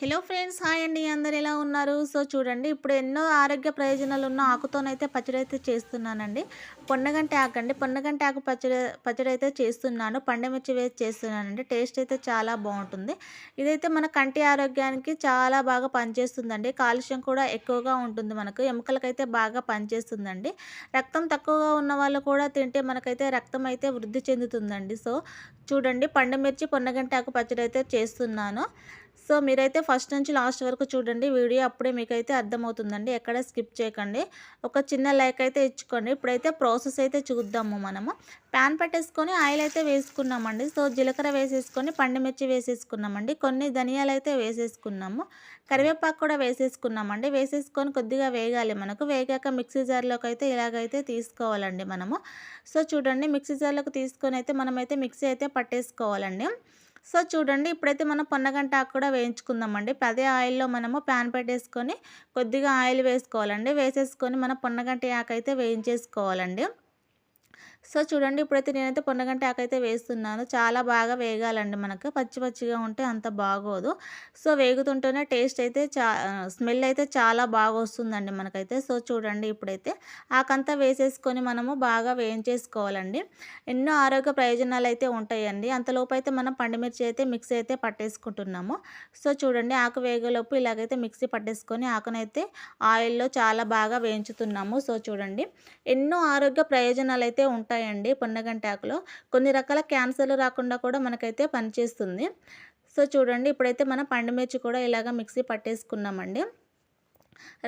Hello friends hi అండి. అందరు ఎలా ఉన్నారు? సో చూడండి ఇప్పుడు ఎన్నో ఆరోగ్య ప్రయోజనాలు ఉన్న ఆకుతోనైతే పచ్చడి అయితే చేస్తున్నానండి. పొన్నగంటి ఆకు అండి పొన్నగంటి ఆకు పచ్చడి పచ్చడి అయితే చేస్తున్నాను. పండమిర్చి వేసి చేస్తున్నానండి. టేస్ట్ అయితే చాలా బాగుంటుంది. ఇదైతే మన కంటి ఆరోగ్యానికి చాలా బాగా పనిచేస్తుందండి. కాలుష్యం కూడా ఎక్కువగా ఉంటుంది మనకు. ఎముకలకైతే బాగా పనిచేస్తుందండి. రక్తం తక్కువగా ఉన్న వాళ్ళు కూడా తింటే మనకైతే రక్తం అయితే వృద్ధి చెందుతుందండి. సో చూడండి పండుమిర్చి పొన్నగంటి ఆకు పచ్చడి అయితే చేస్తున్నాను. సో మీరైతే ఫస్ట్ నుంచి లాస్ట్ వరకు చూడండి. వీడియో అప్పుడే మీకైతే అర్థమవుతుందండి. ఎక్కడ స్కిప్ చేయకండి. ఒక చిన్న లైక్ అయితే ఇచ్చుకోండి. ఇప్పుడైతే ప్రాసెస్ అయితే చూద్దాము మనము. ప్యాన్ పెట్టేసుకొని ఆయిల్ అయితే వేసుకున్నామండి. సో జీలకర్ర వేసేసుకొని పండుమిర్చి వేసేసుకున్నామండి. కొన్ని ధనియాలు అయితే వేసేసుకున్నాము. కరివేపాకు కూడా వేసేసుకున్నామండి. వేసేసుకొని కొద్దిగా వేగాలి మనకు. వేగాక మిక్సీ జార్లోకి అయితే ఇలాగైతే తీసుకోవాలండి మనము. సో చూడండి మిక్సీ జార్లోకి తీసుకొని అయితే మనమైతే మిక్సీ అయితే పట్టేసుకోవాలండి. సో చూడండి ఇప్పుడైతే మనం పొన్నగంట ఆకు కూడా వేయించుకుందామండి. అదే ఆయిల్లో మనము ప్యాన్ పెట్టేసుకొని కొద్దిగా ఆయిల్ వేసుకోవాలండి. వేసేసుకొని మనం పొన్నగంట ఆకు అయితే వేయించేసుకోవాలండి. సో చూడండి ఇప్పుడైతే నేనైతే పొన్నగంట ఆకైతే వేస్తున్నాను. చాలా బాగా వేగాలండి మనకు. పచ్చి పచ్చిగా ఉంటే అంత బాగోదు. సో వేగుతుంటేనే టేస్ట్ అయితే చా స్మెల్ అయితే చాలా బాగా వస్తుందండి మనకైతే. సో చూడండి ఇప్పుడైతే ఆకంతా వేసేసుకొని మనము బాగా వేయించేసుకోవాలండి. ఎన్నో ఆరోగ్య ప్రయోజనాలు అయితే ఉంటాయండి. అంతలోపు అయితే మనం పండుమిర్చి అయితే మిక్సీ అయితే పట్టేసుకుంటున్నాము. సో చూడండి ఆకు వేగలోపు ఇలాగైతే మిక్సీ పట్టేసుకొని ఆకునైతే ఆయిల్లో చాలా బాగా వేయించుతున్నాము. సో చూడండి ఎన్నో ఆరోగ్య ప్రయోజనాలు అయితే ఉంటాయి. ఉంటాయండి పొన్నగంటాకులో. కొన్ని రకాల క్యాన్సర్లు రాకుండా కూడా మనకైతే పనిచేస్తుంది. సో చూడండి ఇప్పుడైతే మనం పండుమిర్చి కూడా ఇలాగ మిక్సీ పట్టేసుకున్నామండి.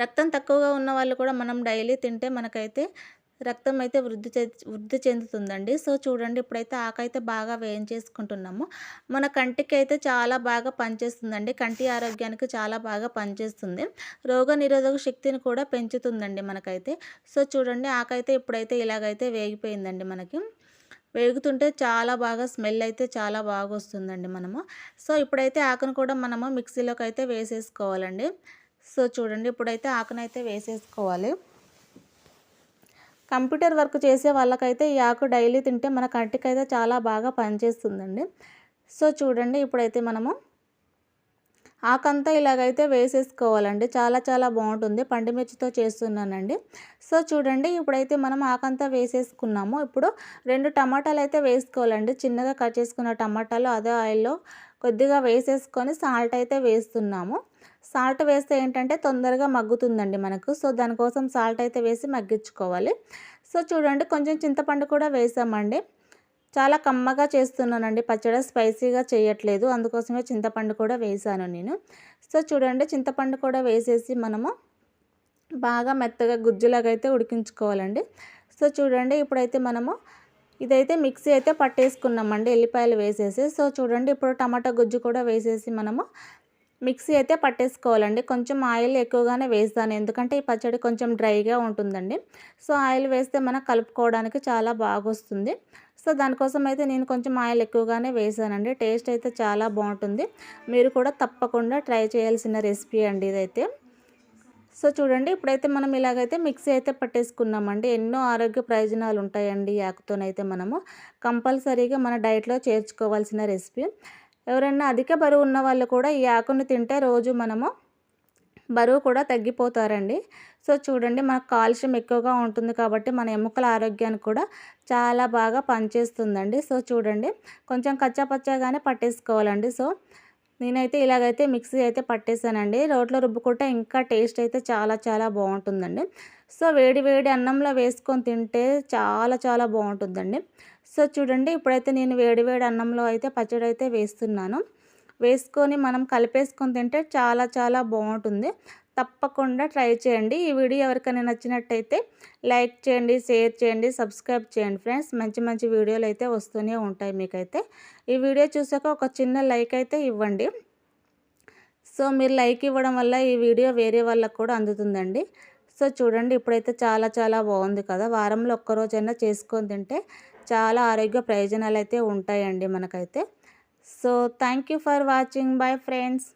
రక్తం తక్కువగా ఉన్న వాళ్ళు కూడా మనం డైలీ తింటే మనకైతే రక్తం అయితే వృద్ధి వృద్ధి చెందుతుందండి. సో చూడండి ఇప్పుడైతే ఆకైతే బాగా వేయించేసుకుంటున్నాము. మన కంటికి అయితే చాలా బాగా పనిచేస్తుందండి. కంటి ఆరోగ్యానికి చాలా బాగా పనిచేస్తుంది. రోగ నిరోధక శక్తిని కూడా పెంచుతుందండి మనకైతే. సో చూడండి ఆకైతే ఇప్పుడైతే ఇలాగైతే వేగిపోయిందండి మనకి. వేగుతుంటే చాలా బాగా స్మెల్ అయితే చాలా బాగా వస్తుందండి మనము. సో ఇప్పుడైతే ఆకును కూడా మనము మిక్సీలోకి అయితే వేసేసుకోవాలండి. సో చూడండి ఇప్పుడైతే ఆకునైతే వేసేసుకోవాలి. కంప్యూటర్ వర్క్ చేసే వాళ్ళకైతే ఈ ఆకు డైలీ తింటే మన కంటికైతే చాలా బాగా పనిచేస్తుందండి. సో చూడండి ఇప్పుడైతే మనము ఆకంతా ఇలాగైతే వేసేసుకోవాలండి. చాలా చాలా బాగుంటుంది. పండుమిర్చితో చేస్తున్నానండి. సో చూడండి ఇప్పుడైతే మనం ఆకంతా వేసేసుకున్నాము. ఇప్పుడు రెండు టమాటాలు అయితే వేసుకోవాలండి. చిన్నగా కట్ చేసుకున్న టమాటాలు అదే ఆయిల్లో కొద్దిగా వేసేసుకొని సాల్ట్ అయితే వేస్తున్నాము. సాల్ట్ వేస్తే ఏంటంటే తొందరగా మగ్గుతుందండి మనకు. సో దానికోసం సాల్ట్ అయితే వేసి మగ్గించుకోవాలి. సో చూడండి కొంచెం చింతపండు కూడా వేసామండి. చాలా కమ్మగా చేస్తున్నానండి. పచ్చడి స్పైసీగా చేయట్లేదు. అందుకోసమే చింతపండు కూడా వేసాను నేను. సో చూడండి చింతపండు కూడా వేసేసి మనము బాగా మెత్తగా గుజ్జులాగా అయితే ఉడికించుకోవాలండి. సో చూడండి ఇప్పుడైతే మనము ఇదైతే మిక్సీ అయితే పట్టేసుకున్నామండి. ఎల్లిపాయలు వేసేసి. సో చూడండి ఇప్పుడు టమాటా గుజ్జు కూడా వేసేసి మనము మిక్సీ అయితే పట్టేసుకోవాలండి. కొంచెం ఆయిల్ ఎక్కువగానే వేస్తాను. ఎందుకంటే ఈ పచ్చడి కొంచెం డ్రైగా ఉంటుందండి. సో ఆయిల్ వేస్తే మనం కలుపుకోవడానికి చాలా బాగొస్తుంది. సో దానికోసం అయితే నేను కొంచెం ఆయిల్ ఎక్కువగానే వేసానండి. టేస్ట్ అయితే చాలా బాగుంటుంది. మీరు కూడా తప్పకుండా ట్రై చేయాల్సిన రెసిపీ అండి ఇదైతే. సో చూడండి. ఇప్పుడైతే మనం ఇలాగైతే మిక్సీ అయితే పట్టేసుకున్నామండి. ఎన్నో ఆరోగ్య ప్రయోజనాలు ఉంటాయండి ఈ ఆకుతోనైతే మనము. కంపల్సరీగా మన డైట్లో చేర్చుకోవాల్సిన రెసిపీ. ఎవరైనా అధిక బరువు ఉన్న వాళ్ళు కూడా ఈ ఆకును తింటే రోజు మనము బరువు కూడా తగ్గిపోతారండి. సో చూడండి మనకు కాల్షియం ఎక్కువగా ఉంటుంది కాబట్టి మన ఎముకల ఆరోగ్యానికి కూడా చాలా బాగా పనిచేస్తుందండి. సో చూడండి కొంచెం కచ్చాపచ్చాగానే పట్టేసుకోవాలండి. సో నేనైతే ఇలాగైతే మిక్సీ అయితే పట్టేశానండి రోట్లో రుబ్బుకుంటే ఇంకా టేస్ట్ అయితే చాలా చాలా బాగుంటుందండి. సో వేడి వేడి అన్నంలో వేసుకొని తింటే చాలా చాలా బాగుంటుందండి. సో చూడండి ఇప్పుడైతే నేను వేడి వేడి అన్నంలో అయితే పచ్చడి అయితే వేస్తున్నాను. వేసుకొని మనం కలిపేసుకొని తింటే చాలా చాలా బాగుంటుంది. తప్పకుండా ట్రై చేయండి. ఈ వీడియో ఎవరికైనా నచ్చినట్టయితే లైక్ చేయండి షేర్ చేయండి సబ్స్క్రైబ్ చేయండి ఫ్రెండ్స్. మంచి మంచి వీడియోలు అయితే వస్తూనే ఉంటాయి మీకైతే. ఈ వీడియో చూసాక ఒక చిన్న లైక్ అయితే ఇవ్వండి. సో మీరు లైక్ ఇవ్వడం వల్ల ఈ వీడియో వేరే వాళ్ళకు కూడా అందుతుందండి. సో చూడండి ఇప్పుడైతే చాలా చాలా బాగుంది కదా. వారంలో ఒక్కరోజైనా చేసుకొని తింటే చాలా ఆరోగ్య ప్రయోజనాలు అయితే ఉంటాయండి మనకైతే. So thank for watching. Bye friends.